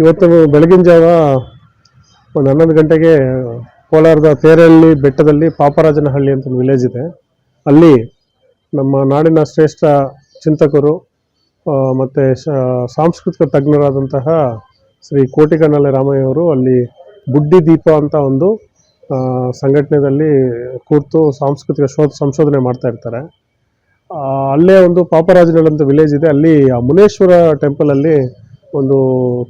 ಇವತ್ತು ಬೆಳಗಿನ ಜಾವ ಒಂದು ಹನ್ನೊಂದು ಗಂಟೆಗೆ ಕೋಲಾರದ ತೇರಹಳ್ಳಿ ಬೆಟ್ಟದಲ್ಲಿ ಪಾಪರಾಜನಹಳ್ಳಿ ಅಂತ ಒಂದು ವಿಲೇಜ್ ಇದೆ. ಅಲ್ಲಿ ನಮ್ಮ ನಾಡಿನ ಶ್ರೇಷ್ಠ ಚಿಂತಕರು ಮತ್ತು ಸಾಂಸ್ಕೃತಿಕ ತಜ್ಞರಾದಂತಹ ಶ್ರೀ ಕೋಟಿಗನ್ನಲೆ ರಾಮಯ್ಯ ಅವರು ಅಲ್ಲಿ ಬುಡ್ಡಿ ದೀಪ ಅಂತ ಒಂದು ಸಂಘಟನೆಯಲ್ಲಿ ಕೂತು ಸಾಂಸ್ಕೃತಿಕ ಶೋಧ ಸಂಶೋಧನೆ ಮಾಡ್ತಾ ಇರ್ತಾರೆ. ಅಲ್ಲೇ ಒಂದು ಪಾಪರಾಜನಹಳ್ಳಿ ಅಂತ ವಿಲೇಜ್ ಇದೆ. ಅಲ್ಲಿ ಆ ಮುನೇಶ್ವರ ಟೆಂಪಲಲ್ಲಿ ಒಂದು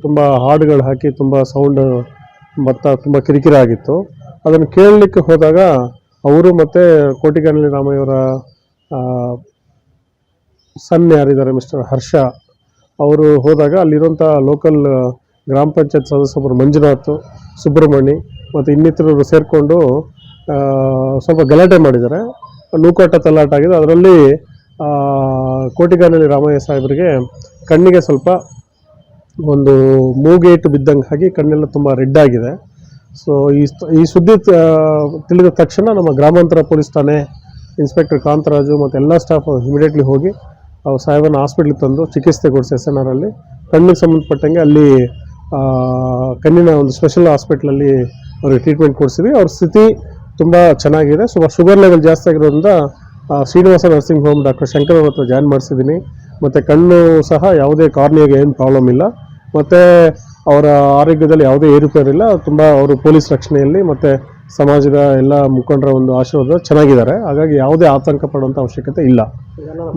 ತುಂಬ ಹಾಡುಗಳು ಹಾಕಿ ತುಂಬ ಸೌಂಡ್ ಮತ್ತು ತುಂಬ ಕಿರಿಕಿರಿ ಆಗಿತ್ತು. ಅದನ್ನು ಕೇಳಲಿಕ್ಕೆ ಹೋದಾಗ ಅವರು ಮತ್ತು ಕೋಟಿಗನ್ನಳ್ಳಿ ರಾಮಯ್ಯವರ ಸನ್ ಯಾರಿದ್ದಾರೆ ಮಿಸ್ಟರ್ ಹರ್ಷ, ಅವರು ಹೋದಾಗ ಅಲ್ಲಿರುವಂಥ ಲೋಕಲ್ ಗ್ರಾಮ ಪಂಚಾಯತ್ ಸದಸ್ಯರು ಮಂಜುನಾಥ್ ಸುಬ್ರಹ್ಮಣಿ ಮತ್ತು ಇನ್ನಿತರರು ಸೇರಿಕೊಂಡು ಸ್ವಲ್ಪ ಗಲಾಟೆ ಮಾಡಿದ್ದಾರೆ. ನೂಕಾಟ ತಲ್ಲಾಟ ಆಗಿದೆ ಅದರಲ್ಲಿ ಕೋಟಿಗಾನಲ್ಲಿ ರಾಮಯ್ಯ ಸಾಹೇಬರಿಗೆ ಕಣ್ಣಿಗೆ ಸ್ವಲ್ಪ ಒಂದು ಮೂಗೇಟು ಬಿದ್ದಂಗೆ ಆಗಿ ಕಣ್ಣೆಲ್ಲ ತುಂಬ ರೆಡ್ ಆಗಿದೆ. ಸೊ ಈ ಈ ಸುದ್ದಿ ತಿಳಿದ ತಕ್ಷಣ ನಮ್ಮ ಗ್ರಾಮಾಂತರ ಪೊಲೀಸ್ ಠಾಣೆ ಇನ್ಸ್ಪೆಕ್ಟರ್ ಕಾಂತರಾಜು ಮತ್ತು ಎಲ್ಲ ಸ್ಟಾಫ್ ಇಮಿಡಿಯೇಟ್ಲಿ ಹೋಗಿ ಅವ್ರು ಸಾಹೇಬನ ಹಾಸ್ಪಿಟ್ಲಿಗೆ ತಂದು ಚಿಕಿತ್ಸೆ ಕೊಡಿಸಿ ಎಸ್ ಎನ್ ಆರ್ ಅಲ್ಲಿ. ಕಣ್ಣಿಗೆ ಸಂಬಂಧಪಟ್ಟಂಗೆ ಅಲ್ಲಿ ಕಣ್ಣಿನ ಒಂದು ಸ್ಪೆಷಲ್ ಹಾಸ್ಪಿಟ್ಲಲ್ಲಿ ಅವ್ರಿಗೆ ಟ್ರೀಟ್ಮೆಂಟ್ ಕೊಡಿಸಿದ್ವಿ. ಅವ್ರ ಸ್ಥಿತಿ ತುಂಬ ಚೆನ್ನಾಗಿದೆ. ಸ್ವಲ್ಪ ಶುಗರ್ ಲೆವೆಲ್ ಜಾಸ್ತಿ ಆಗಿರೋದ್ರಿಂದ Srinivasa nursing home doctor Shankar ಅವ್ರ ಹತ್ರ ಜಾಯ್ನ್ ಮಾಡಿಸಿದ್ದೀನಿ. ಮತ್ತು ಕಣ್ಣು ಸಹ ಯಾವುದೇ ಕಾರ್ನಿಯಾಗೆ ಏನು ಪ್ರಾಬ್ಲಮ್ ಇಲ್ಲ. ಮತ್ತು ಅವರ ಆರೋಗ್ಯದಲ್ಲಿ ಯಾವುದೇ ಏರುಪೇರಿಲ್ಲ ತುಂಬ ಅವರು ಪೊಲೀಸ್ ರಕ್ಷಣೆಯಲ್ಲಿ ಮತ್ತು ಸಮಾಜದ ಎಲ್ಲ ಮುಖಂಡರ ಒಂದು ಆಶೀರ್ವಾದ ಚೆನ್ನಾಗಿದ್ದಾರೆ. ಹಾಗಾಗಿ ಯಾವುದೇ ಆತಂಕ ಪಡುವಂಥ ಅವಶ್ಯಕತೆ ಇಲ್ಲ.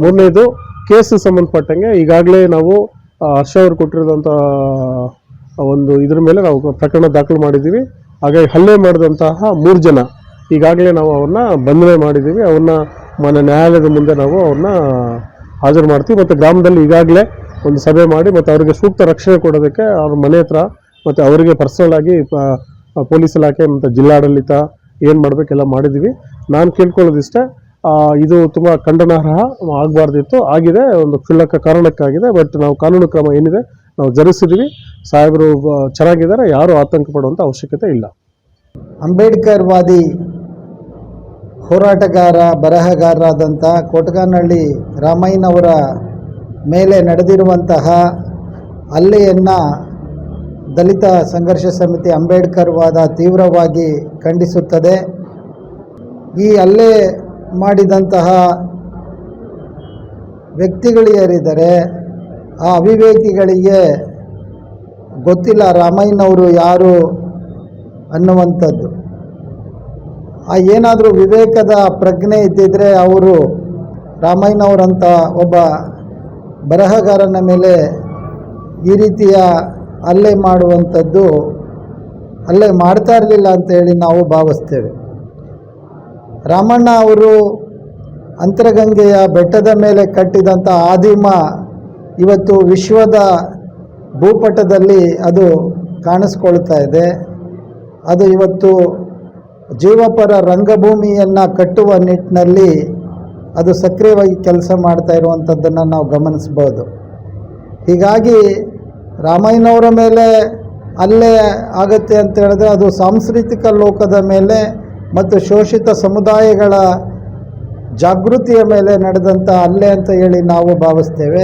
ಮೂರನೇದು ಕೇಸ್ ಸಂಬಂಧಪಟ್ಟಂಗೆ ಈಗಾಗಲೇ ನಾವು ಹರ್ಷ ಅವರು ಕೊಟ್ಟಿರೋದಂಥ ಒಂದು ಇದ್ರ ಮೇಲೆ ನಾವು ಪ್ರಕರಣ ದಾಖಲು ಮಾಡಿದ್ದೀವಿ. ಹಾಗಾಗಿ ಹಲ್ಲೆ ಮಾಡಿದಂತಹ ಮೂರು ಜನ ಈಗಾಗಲೇ ನಾವು ಅವ್ರನ್ನ ಬಂಧನೆ ಮಾಡಿದ್ದೀವಿ. ಅವ್ರನ್ನ ಮನೆ ನ್ಯಾಯಾಲಯದ ಮುಂದೆ ನಾವು ಅವ್ರನ್ನ ಹಾಜರು ಮಾಡ್ತೀವಿ. ಮತ್ತು ಗ್ರಾಮದಲ್ಲಿ ಈಗಾಗಲೇ ಒಂದು ಸಭೆ ಮಾಡಿ ಮತ್ತು ಅವರಿಗೆ ಸೂಕ್ತ ರಕ್ಷಣೆ ಕೊಡೋದಕ್ಕೆ ಅವ್ರ ಮನೆ ಹತ್ರ ಮತ್ತು ಅವರಿಗೆ ಪರ್ಸನಲ್ ಆಗಿ ಪೊಲೀಸ್ ಇಲಾಖೆ ಮತ್ತು ಜಿಲ್ಲಾಡಳಿತ ಏನು ಮಾಡಬೇಕೆಲ್ಲ ಮಾಡಿದ್ದೀವಿ ನಾನು ಕೇಳ್ಕೊಳ್ಳೋದಿಷ್ಟೇ ಇದು ತುಂಬ ಖಂಡನಾರ್ಹ ಆಗಬಾರ್ದಿತ್ತು. ಆಗಿದೆ, ಒಂದು ಕ್ಷುಲ್ಲಕ ಕಾರಣಕ್ಕಾಗಿದೆ ಬಟ್ ನಾವು ಕಾನೂನು ಕ್ರಮ ಏನಿದೆ, ನಾವು ಜರುಗಿಸಿದ್ದೀವಿ ಸಾಹೇಬರು ಚೆನ್ನಾಗಿದ್ದಾರೆ, ಯಾರೂ ಆತಂಕ ಪಡುವಂಥ ಅವಶ್ಯಕತೆ ಇಲ್ಲ. ಅಂಬೇಡ್ಕರ್ ವಾದಿ ಹೋರಾಟಗಾರ ಬರಹಗಾರರಾದಂಥ ಕೋಟಗಾನಹಳ್ಳಿ ರಾಮಯ್ಯನವರ ಮೇಲೆ ನಡೆದಿರುವಂತಹ ಹಲ್ಲೆಯನ್ನು ದಲಿತ ಸಂಘರ್ಷ ಸಮಿತಿ ಅಂಬೇಡ್ಕರ್ ವಾದ ತೀವ್ರವಾಗಿ ಖಂಡಿಸುತ್ತದೆ. ಈ ಹಲ್ಲೆ ಮಾಡಿದಂತಹ ವ್ಯಕ್ತಿಗಳು ಆ ಅವಿವೇಕಿಗಳಿಗೆ ಗೊತ್ತಿಲ್ಲ ರಾಮಯ್ಯನವರು ಯಾರು ಅನ್ನುವಂಥದ್ದು. ಆ ಏನಾದರೂ ವಿವೇಕದ ಪ್ರಜ್ಞೆ ಇದ್ದಿದ್ದರೆ ಅವರು ರಾಮಯ್ಯನವರಂಥ ಒಬ್ಬ ಬರಹಗಾರನ ಮೇಲೆ ಈ ರೀತಿಯ ಹಲ್ಲೆ ಮಾಡುವಂಥದ್ದು ಹಲ್ಲೆ ಮಾಡ್ತಾ ಇರಲಿಲ್ಲ ಅಂತೇಳಿ ನಾವು ಭಾವಿಸ್ತೇವೆ. ರಾಮಣ್ಣ ಅವರು ಅಂತರಗಂಗೆಯ ಬೆಟ್ಟದ ಮೇಲೆ ಕಟ್ಟಿದಂಥ ಆದಿಮ ಇವತ್ತು ವಿಶ್ವದ ಭೂಪಟದಲ್ಲಿ ಅದು ಕಾಣಿಸ್ಕೊಳ್ತಾ ಇದೆ. ಅದು ಇವತ್ತು ಜೀವಪರ ರಂಗಭೂಮಿಯನ್ನು ಕಟ್ಟುವ ನಿಟ್ಟಿನಲ್ಲಿ ಅದು ಸಕ್ರಿಯವಾಗಿ ಕೆಲಸ ಮಾಡ್ತಾ ಇರುವಂಥದ್ದನ್ನು ನಾವು ಗಮನಿಸ್ಬೋದು. ಹೀಗಾಗಿ ರಾಮಯ್ಯನವರ ಮೇಲೆ ಅಲ್ಲೇ ಆಗುತ್ತೆ ಅಂತ ಹೇಳಿದ್ರೆ ಅದು ಸಾಂಸ್ಕೃತಿಕ ಲೋಕದ ಮೇಲೆ ಮತ್ತು ಶೋಷಿತ ಸಮುದಾಯಗಳ ಜಾಗೃತಿಯ ಮೇಲೆ ನಡೆದಂಥ ಅಲ್ಲೇ ಅಂತ ಹೇಳಿ ನಾವು ಭಾವಿಸ್ತೇವೆ.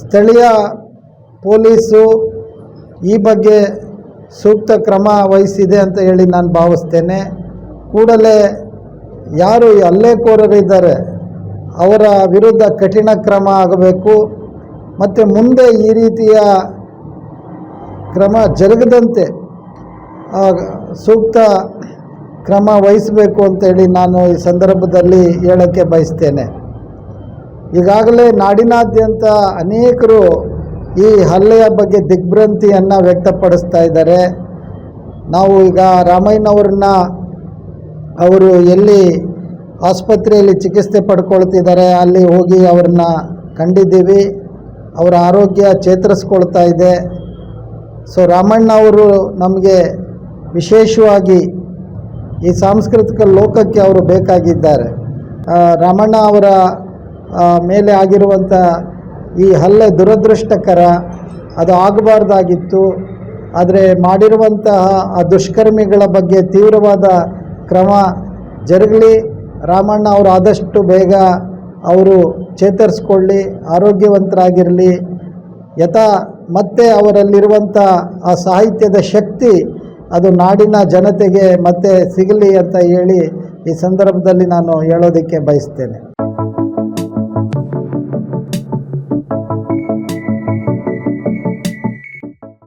ಸ್ಥಳೀಯ ಪೊಲೀಸು ಈ ಬಗ್ಗೆ ಸೂಕ್ತ ಕ್ರಮ ವಹಿಸಿದೆ ಅಂತ ಹೇಳಿ ನಾನು ಭಾವಿಸ್ತೇನೆ. ಕೂಡಲೇ ಯಾರು ಅಲ್ಲೇ ಹಲ್ಲೆಕೋರರಿದ್ದಾರೆ, ಅವರ ವಿರುದ್ಧ ಕಠಿಣ ಕ್ರಮ ಆಗಬೇಕು. ಮತ್ತು ಮುಂದೆ ಈ ರೀತಿಯ ಕ್ರಮ ಜರುಗದಂತೆ ಸೂಕ್ತ ಕ್ರಮ ವಹಿಸಬೇಕು ಅಂತೇಳಿ ನಾನು ಈ ಸಂದರ್ಭದಲ್ಲಿ ಹೇಳೋಕ್ಕೆ ಬಯಸ್ತೇನೆ. ಈಗಾಗಲೇ ನಾಡಿನಾದ್ಯಂತ ಅನೇಕರು ಈ ಹಲ್ಲೆಯ ಬಗ್ಗೆ ದಿಗ್ಭ್ರಂತಿಯನ್ನು ವ್ಯಕ್ತಪಡಿಸ್ತಾ ಇದ್ದಾರೆ. ನಾವು ಈಗ ರಾಮಯ್ಯನವ್ರನ್ನ ಅವರು ಎಲ್ಲಿ ಆಸ್ಪತ್ರೆಯಲ್ಲಿ ಚಿಕಿತ್ಸೆ ಪಡ್ಕೊಳ್ತಿದ್ದಾರೆ, ಅಲ್ಲಿ ಹೋಗಿ ಅವ್ರನ್ನ ಕಂಡಿದ್ದೀವಿ. ಅವರ ಆರೋಗ್ಯ ಚೇತರಿಸ್ಕೊಳ್ತಾ ಇದೆ. ಸೊ ರಾಮಣ್ಣ ಅವರು ನಮಗೆ ವಿಶೇಷವಾಗಿ ಈ ಸಾಂಸ್ಕೃತಿಕ ಲೋಕಕ್ಕೆ ಅವರು ಬೇಕಾಗಿದ್ದಾರೆ. ರಾಮಣ್ಣ ಅವರ ಮೇಲೆ ಆಗಿರುವಂಥ ಈ ಹಲ್ಲೆ ದುರದೃಷ್ಟಕರ, ಅದು ಆಗಬಾರ್ದಾಗಿತ್ತು. ಆದರೆ ಮಾಡಿರುವಂತಹ ಆ ದುಷ್ಕರ್ಮಿಗಳ ಬಗ್ಗೆ ತೀವ್ರವಾದ ಕ್ರಮ ಜರುಗಲಿ. ರಾಮಣ್ಣ ಅವರು ಆದಷ್ಟು ಬೇಗ ಅವರು ಚೇತರಿಸ್ಕೊಳ್ಳಿ, ಆರೋಗ್ಯವಂತರಾಗಿರಲಿ. ಯಥಾ ಮತ್ತೆ ಅವರಲ್ಲಿರುವಂಥ ಆ ಸಾಹಿತ್ಯದ ಶಕ್ತಿ ಅದು ನಾಡಿನ ಜನತೆಗೆ ಮತ್ತೆ ಸಿಗಲಿ ಅಂತ ಹೇಳಿ ಈ ಸಂದರ್ಭದಲ್ಲಿ ನಾನು ಹೇಳೋದಕ್ಕೆ ಬಯಸ್ತೇನೆ.